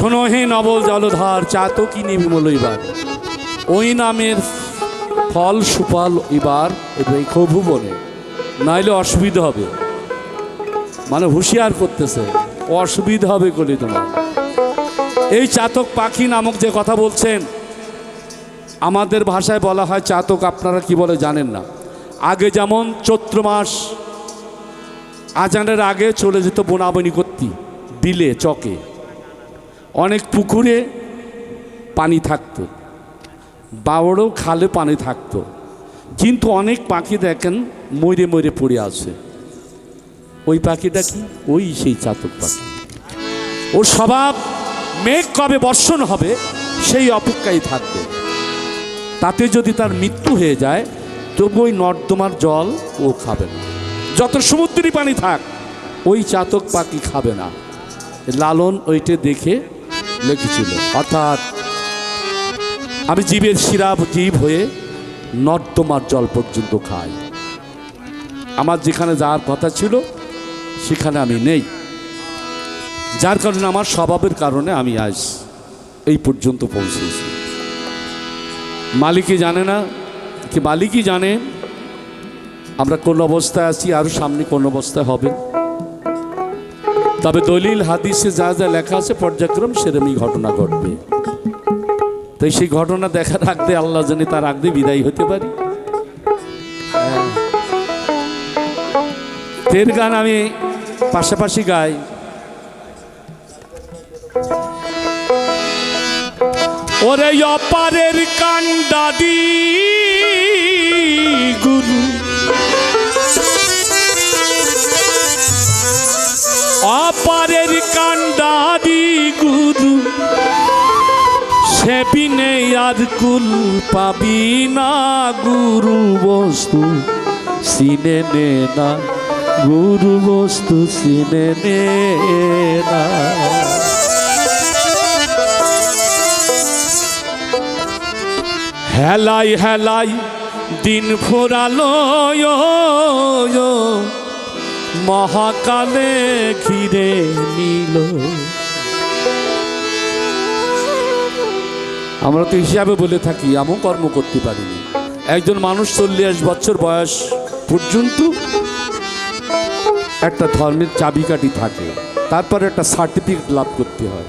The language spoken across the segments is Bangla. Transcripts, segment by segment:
শোনো নবল জলধার চাতকি নির্মল এবার। ওই নামের ফল সুফল এবার রেখো ভুবনে নাইলে অসুবিধা হবে। মানে হুঁশিয়ার করতেছে, অসুবিধা হবে বলে তোমার। এই চাতক পাখি নামক যে কথা বলছেন, আমাদের ভাষায় বলা হয় চাতক, আপনারা কি বলে জানেন না। আগে যেমন চৈত্র মাস, আজানের আগে চলে যেত বোনাবনি করতি, বিলে, চকে। অনেক পুকুরে পানি থাকতো। বাবড়ও খালে পানি থাকতো। কিন্তু অনেক পাখি দেখেন মরে মরে পড়ে আছে। ওই পাখিটা কি? ওই সেই চাতক পাখি। ওর স্বভাব মেঘ কবে বর্ষণ হবে সেই অপেক্ষায় থাকবে। তাতে যদি তার মৃত্যু হয়ে যায় তবু ওই নর্দমার জল ও খাবে না। যত সমুদ্রী পানি থাক, ওই চাতক পাখি খাবে না। লালন ওইটে দেখে লিখেছিল। অর্থাৎ আমি জীবের শিরা জীব হয়ে নর্দমার জল পর্যন্ত খাই। আমার যেখানে যাওয়ার কথা ছিল, সেখানে আমি নেই। যার কারণে আমার স্বভাবের কারণে আমি আজ এই পর্যন্ত পৌঁছেছি। মালিকই জানে না, কি মালিকই জানে, আমরা কোন অবস্থায় আছি আরও সামনে কোন অবস্থায় হবে। তবে দলিল হাদিসে যা যা লেখা আছে, পর্যায়ক্রম সেরমই ঘটনা ঘটবে তাই সেই ঘটনা দেখার আগতে আল্লাহ জানে তার আগতে বিদায় হতে পারি। তের গান আমি পাশাপাশি গাই ওরে অপারের কান্ডাদি গুরু অপারের কান্ডাদি গুরু। সে বিনে আর কুল পাবি না গুরু বস্তু। সিনে নে না, গুরু বস্তু সিনে নে না। হেলাই হেলাই দিন ফোরালো মহাকালে ঘিরে নিল। আমরা তো হিসাবে বলে থাকি এমন কর্ম করতে পারিনি। একজন মানুষ চল্লিশ বছর বয়স পর্যন্ত একটা ধর্মের চাবিকাঠি থাকে, তারপরে একটা সার্টিফিকেট লাভ করতে হয়।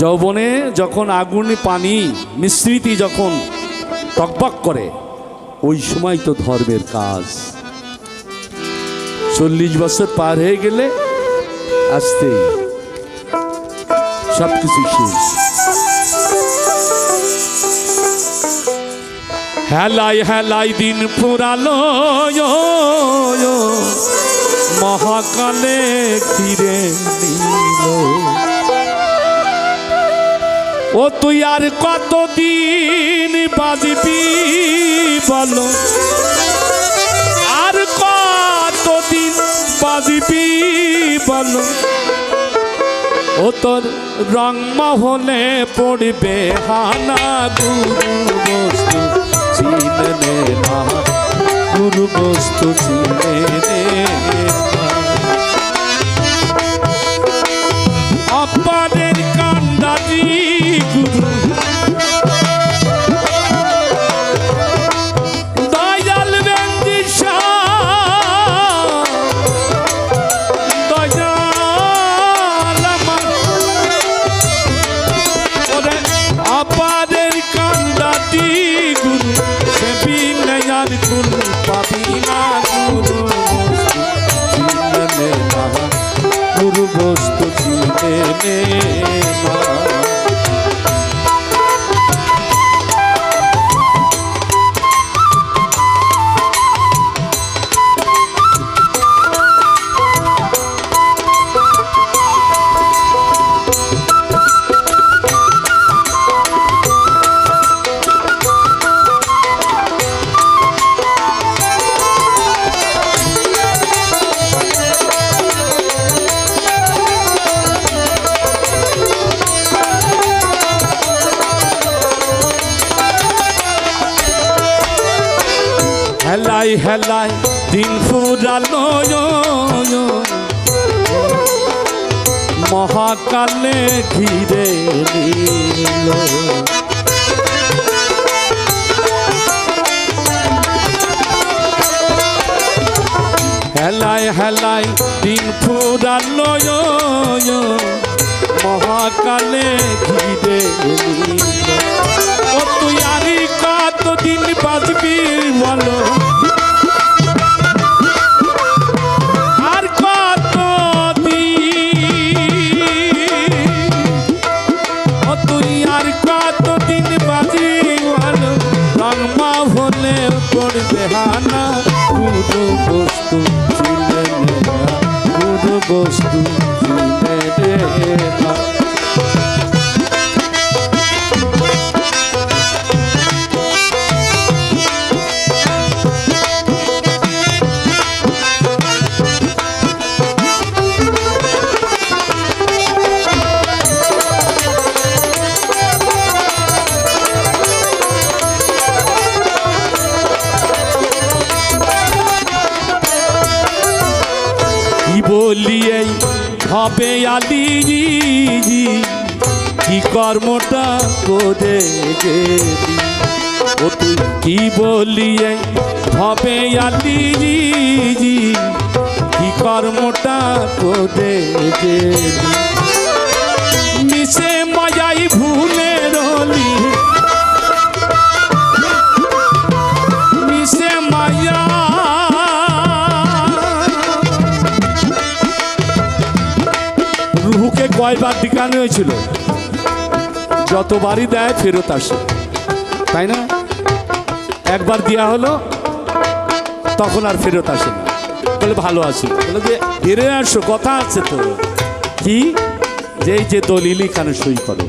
যৌবনে যখন আগুনে পানি মিশ্রিতি যখন টকবক করে, ওই সময় তো ধর্মের কাজ। চল্লিশ বছর পার হয়ে গেলে আসতে সব কিছু শেষ। হেলাই হেলাই দিন ফুরালো মহাকালে ফিরে ও, তুই আর কতদিন বাজবি বলো? আর কতদিন বাজবি বলো ও তোর রং মহলে পড়বে হানা গুরু বস্তু চিনে নে না গুরু বস্তু চিনে হেলাই দিন ফুরালো মহাকালে ঘিরে নিল। হেলায় হেলায় দিন ফুরালো মহাকালে ঘিরে নিল। হলে বেহানা হানা পুরো বস্তু ছিলে পুরো বস্তু আলি কি কর্মটা করে ও তুই কি বলি এই হবে আলি কি কর্মটা মিশে মজাই কয়বার ডিকানো হয়েছিল যতবারই দেয়, ফেরত আসে। তাই না? একবার দেওয়া হলো, তখন আর ফেরত আসে না। বলে, ভালো আছি। বলে, যে ফিরে আসো, কথা আছে তো। কি? যে যে দলিল এখানে সই করো।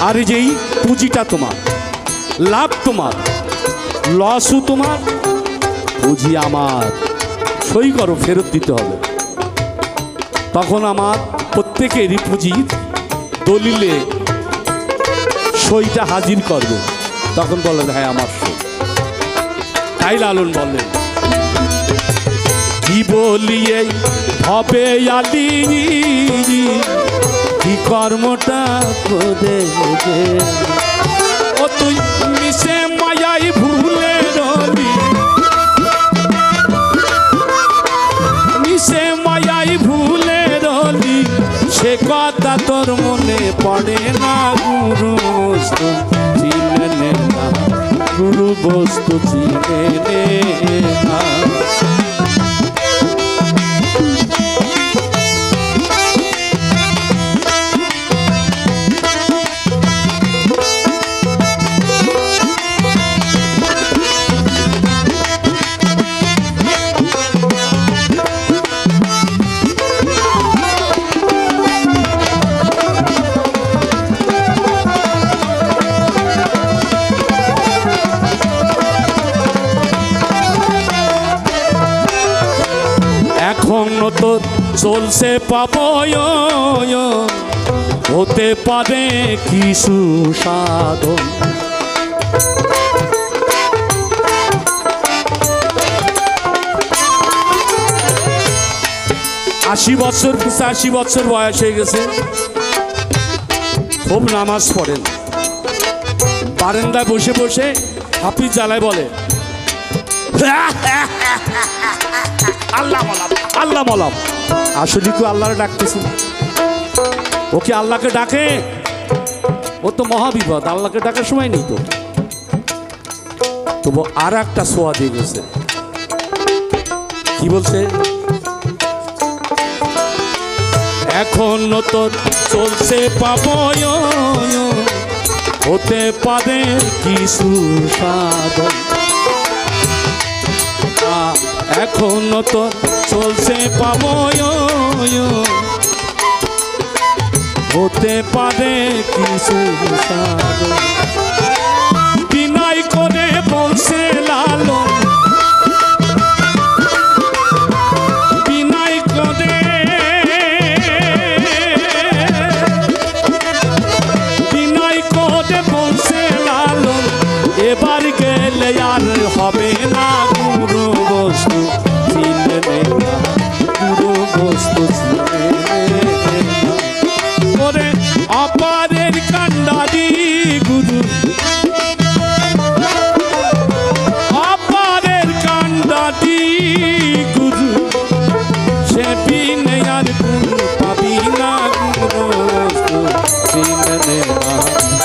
আর যেই পুঁজিটা তোমার, লাভ তোমার, লসও তোমার, পুঁজি আমার। সই করো, ফেরত দিতে হবে। তখন আমার প্রত্যেকেরই পুঁজির দলিলে সইটা হাজির করবে। তখন বললেন হ্যাঁ আমার সই। তাই লালন বললেন। কি বলিয়ে হবে আলি? কি কর্মটা করে ও তুই মনে না গুরু বস্তু চিনে না গুরু বস্তু চিনে না চলছে পাবয় হতে পারে কি সুসাধন আশি বছর আশি বছর বয়স হয়ে গেছে খুব নামাজ পড়েন বারান্দায় বসে বসে হাফিজ জ্বালায় বলে আল্লাহ আল্লাহ মলাম আসলে কি আল্লাহরে ডাকতেছে? ও কি আল্লাহকে ডাকে? ও তো মহাবিপদ, আল্লাহকে ডাকার সময় নেই তো। তবু আর একটা সোয়া দিয়ে গেছে কি বলছে? এখন তোর চলছে পাবয় হতে পারে কিছু সাধন। এখন তো চলছে পাবয় হতে পারে কিছু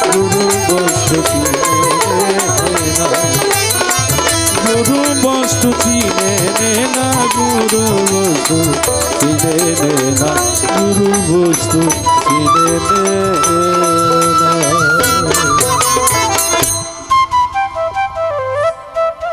গুরু বস্তু চিনে না গুরু বস্তু চিনে না গুরু বস্তু চিনে বস্তু চিনে